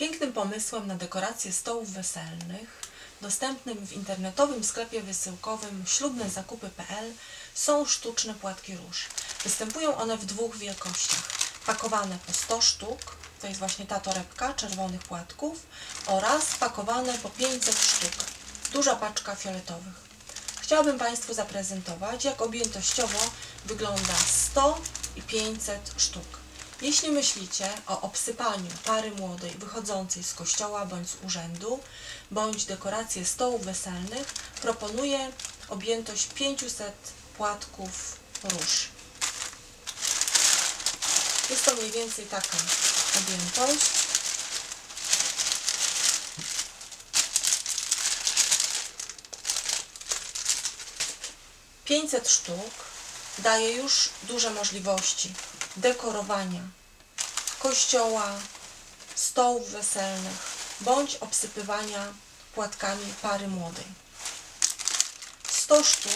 Pięknym pomysłem na dekorację stołów weselnych, dostępnym w internetowym sklepie wysyłkowym ślubnezakupy.pl są sztuczne płatki róż. Występują one w dwóch wielkościach. Pakowane po 100 sztuk, to jest właśnie ta torebka czerwonych płatków, oraz pakowane po 500 sztuk, duża paczka fioletowych. Chciałabym Państwu zaprezentować, jak objętościowo wygląda 100 i 500 sztuk. Jeśli myślicie o obsypaniu pary młodej wychodzącej z kościoła bądź z urzędu, bądź dekorację stołów weselnych, proponuję objętość 500 płatków róż. Jest to mniej więcej taka objętość. Pięćset sztuk daje już duże możliwości dekorowania kościoła, stołów weselnych bądź obsypywania płatkami pary młodej. 100 sztuk,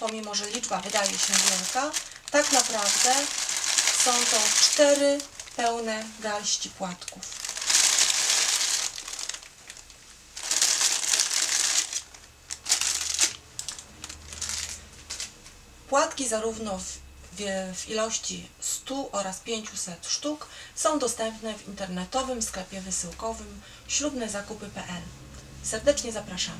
pomimo że liczba wydaje się wielka, tak naprawdę są to cztery pełne garści płatków. Płatki zarówno w, w, w ilości 100 oraz 500 sztuk są dostępne w internetowym sklepie wysyłkowym ślubnezakupy.pl. Serdecznie zapraszamy.